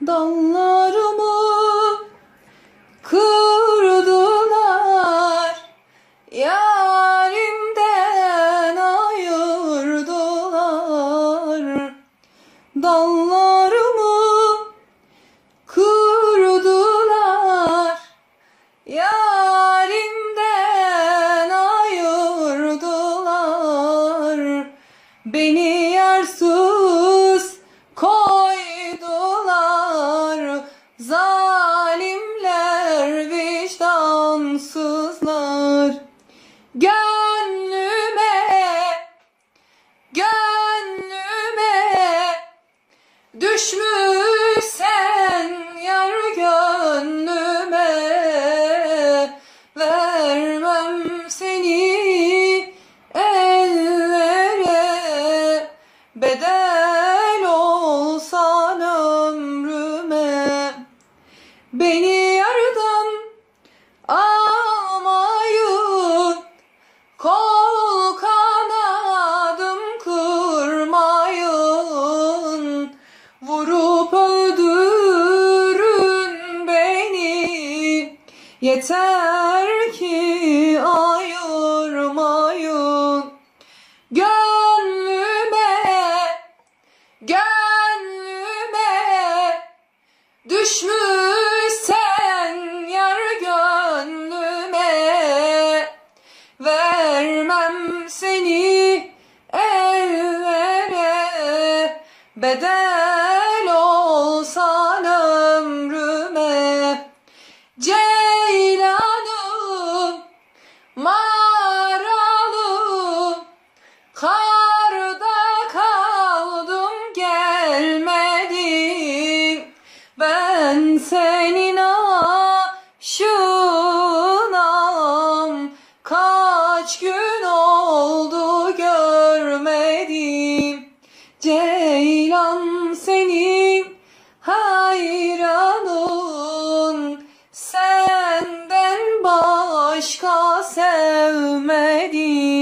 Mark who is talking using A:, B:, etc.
A: Dallarımı kırdılar Yarimden ayırdılar. Dallarımı kırdılar Yarimden ayırdılar. Beni vicdansızlar Gönlüme Gönlüme Düşmüşsen yar gönlüme Vermem seni ellere. Bedel olsan ömrüme Beni Yeter ki ayırmayın. Gönlüme Gönlüme Düşmüşsen yar gönlüme. Vermem seni ellere Bedel olsan ben senin aşınam Kaç gün oldu görmedim. Ceylan senin hayranın. Senden başka sevmedim.